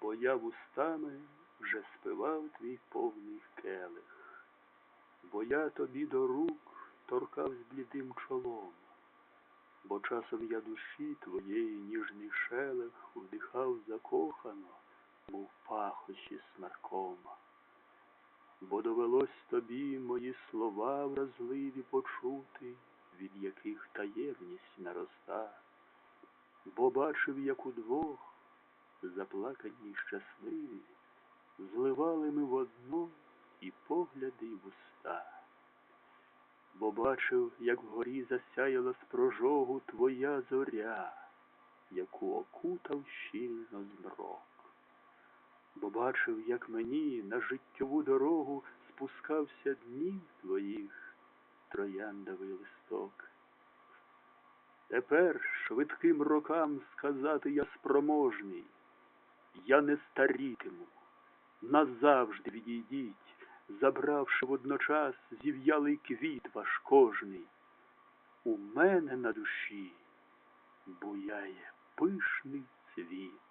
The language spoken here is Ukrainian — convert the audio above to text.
бо я вустами вже спивав твій повний келих, бо я тобі до рук торкав з блідим чолом, бо часом я душі твоєї ніжний шелех вдихав закохано, мов пахощі смеркома. Бо довелось тобі мої слова вразливі почути, від яких таємність нароста, бо бачив, як удвох, заплакані й щасливі, зливали ми в одно і погляди, й вуста. Бо бачив, як вгорі засяяла з прожогу твоя зоря, яку окутав щільно змрок бо бачив, як мені на життєву дорогу спускався днів твоїх трояндовий листок. Тепер швидким рокам сказати я спроможний, я не старітиму, назавжди відійдіть, забравши водночас зів'ялий квіт ваш кожний. У мене на душі буяє пишний цвіт.